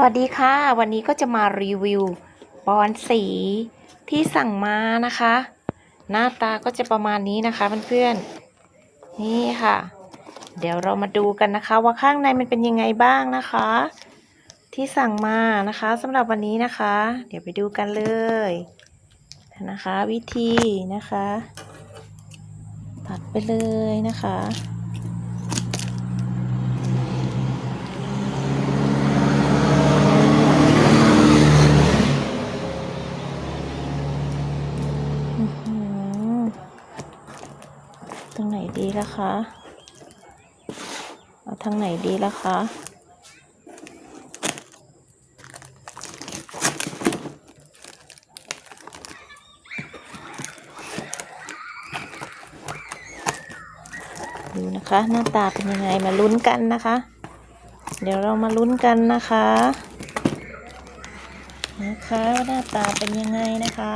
สวัสดีค่ะ วันนี้ก็จะมารีวิวบอนสีที่สั่งมานะคะ หน้าตาก็จะประมาณนี้นะคะเพื่อนๆนี่ค่ะ เดี๋ยวเรามาดูกันนะคะ ว่าข้างในมันเป็นยังไงบ้างนะคะ ที่สั่งมานะคะสำหรับวันนี้นะคะ เดี๋ยวไปดูกันเลยนะคะ วิธีนะคะ ตัดไปเลยนะคะ อื้อหือตรงไหนดี ล่ะคะเอาทางไหนดีล่ะคะดูนะคะหน้าตาเป็นยังไงมาลุ้นกันนะคะ เดี๋ยวเรามาลุ้นกันนะคะนะคะว่าหน้าตาเป็นยังไงนะคะ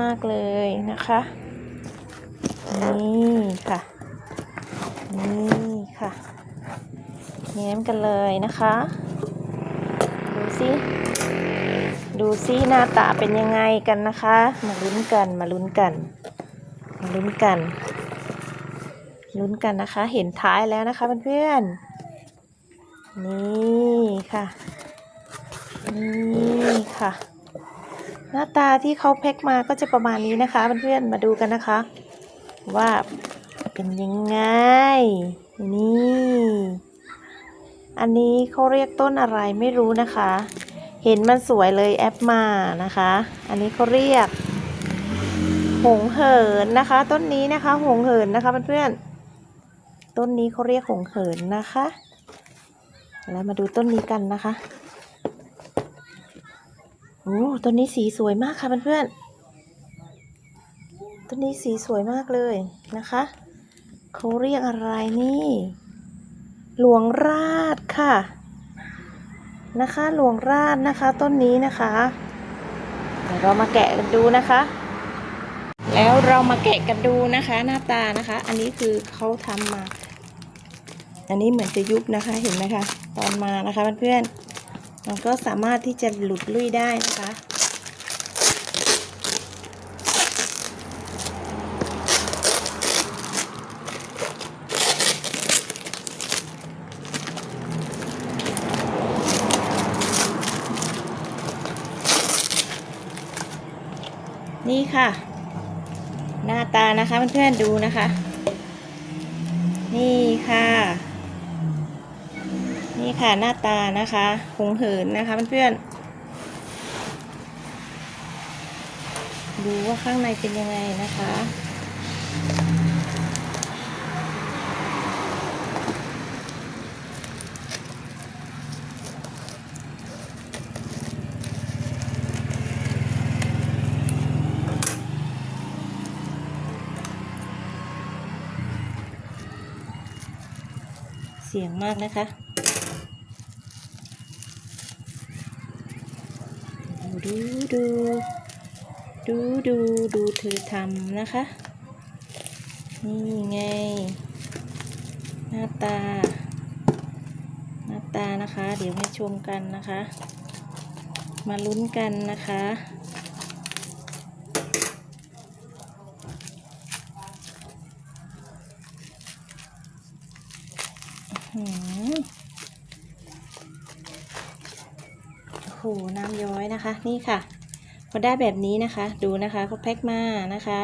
มากเลยนะคะ นี่ค่ะ นี่ค่ะแง้มกันเลยนะคะ ดูสิ ดูสิหน้าตาเป็นยังไงกันนะคะ มาลุ้นกัน มาลุ้นกัน มาลุ้นกัน ลุ้นกันนะคะ เห็นท้ายแล้วนะคะเพื่อนๆ นี่ค่ะ นี่ค่ะ หน้าตาที่เขาแพ็คมาก็จะประมาณนี้นะคะเพื่อนๆมาดูกันนะคะ ว่าเป็นยังไง นี่ อันนี้เขาเรียกต้นอะไรไม่รู้นะคะ เห็นมันสวยเลยแอปมานะคะ อันนี้เขาเรียก หงเหินนะคะ ต้นนี้นะคะ หงเหินนะคะเพื่อนๆต้นนี้เขาเรียกหงเหินนะคะ แล้วมาดูต้นนี้กันนะคะ โอ้ต้นนี้สีสวยมากค่ะเพื่อนๆต้นนี้สีสวยมากเลยนะคะเขาเรียกอะไรนี่ หลวงราชค่ะ นะคะ หลวงราชนะคะ ต้นนี้นะคะเดี๋ยวเรามาแกะกันดูนะคะ แล้วเรามาแกะกันดูนะคะ หน้าตานะคะ อันนี้คือเขาทำมา อันนี้เหมือนจะยุบนะคะเห็นไหมคะ ตอนมานะคะเพื่อนๆ มันก็สามารถที่จะหลุดลุ่ยได้นะคะนี่ค่ะ หน้าตานะคะเพื่อนๆดูนะคะ นี่ค่ะ นี่ค่ะหน้าตานะคะหงเหินนะคะเพื่อนๆดูว่าข้างในเป็นยังไงนะคะเสียงมากนะคะ ดูดู ดูดูดูเธอทำนะคะ นี่ไง หน้าตา หน้าตานะคะ เดี๋ยวให้ชมกันนะคะ มาลุ้นกันนะคะหืมโอ้โหน้ำย้อยนะคะ นี่ค่ะ พอได้แบบนี้นะคะ ดูนะคะเขาแพ็คมานะคะ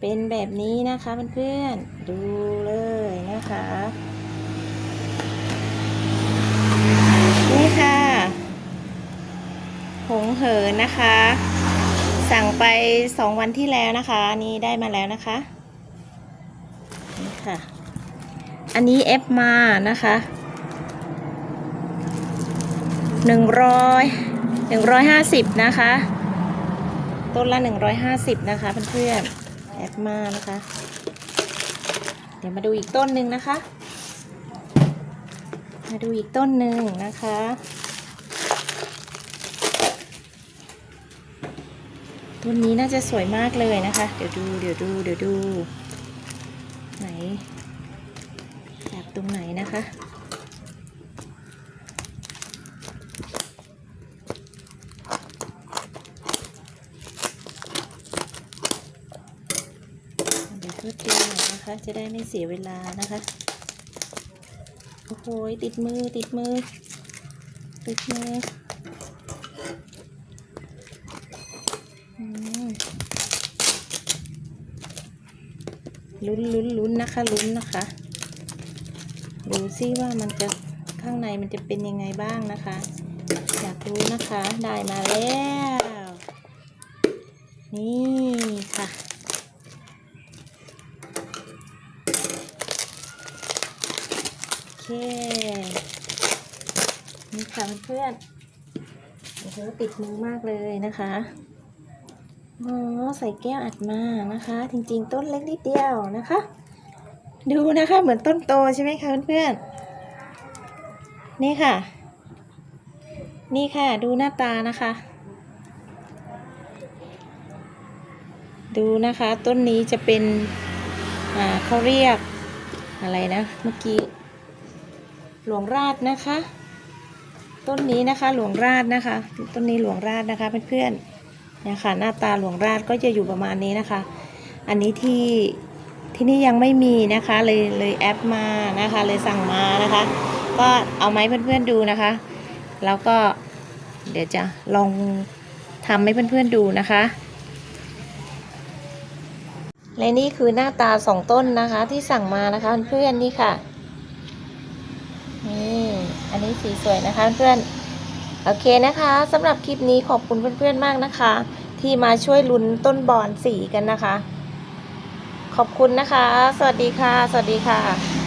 เป็นแบบนี้นะคะเพื่อนๆดูเลยนะคะ นี่ค่ะหงเหินนะคะ สั่งไปสองวันที่แล้วนะคะ นี่ได้มาแล้วนะคะนี่ค่ะ อันนี้เอฟมานะคะ หนึ่งร้อยหนึ่งร้อยห้าสิบนะคะ ต้นละหนึ่งร้อยห้าสิบนะคะเพื่อนๆแอฟมานะคะ เดี๋ยวมาดูอีกต้นหนึ่งนะคะ มาดูอีกต้นหนึ่งนะคะต้นนี้น่าจะสวยมากเลยนะคะ เดี๋ยวดู เดี๋ยวดู เดี๋ยวดู ไหนแอบตรงไหนนะคะ เดี๋ยวทดดูห นะคะ จะได้ไม่เสียเวลานะคะ โอ้โหติดมือติดมือ ติดมือลุ้นลุ้นลุ้นนะคะลุ้นนะคะ ดูซิว่ามันจะข้างในมันจะเป็นยังไงบ้างนะคะ อยากรู้นะคะ ได้มาแล้ว นี่ค่ะ โอ เค นี่ค่ะเพื่อนโอ้โหติดมือมากเลยนะคะอ๋อใส่แก้วอัดมานะคะ จริงๆ ต้นเล็กนิดเดียวนะคะ ดูนะคะเหมือนต้นโตใช่ไหมคะเพื่อนๆนี่ค่ะ นี่ค่ะดูหน้าตานะคะ ดูนะคะต้นนี้จะเป็น อ่าเขาเรียกอะไรนะ เมื่อกี้ หลวงราชนะคะ ต้นนี้นะคะหลวงราชนะคะ ต้นนี้หลวงราชนะคะเพื่อนๆเนี่ยค่ะหน้าตาหลวงราชก็จะอยู่ประมาณนี้นะคะ อันนี้ที่ที่นี่ยังไม่มีนะคะเลยเลยแอปมานะคะ เลยสั่งมานะคะ ก็เอาไหมเพื่อนๆดูนะคะ แล้วก็เดี๋ยวจะลองทำให้เพื่อนๆดูนะคะและนี่คือหน้าตาสองต้นนะคะที่สั่งมานะคะเพื่อนๆนี่ค่ะ อันนี้สีสวยนะคะเพื่อนโอเคนะคะสำหรับคลิปนี้ขอบคุณเพื่อนๆมากนะคะ ที่มาช่วยลุ้นต้นบอนสีกันนะคะ ขอบคุณนะคะ สวัสดีค่ะ สวัสดีค่ะ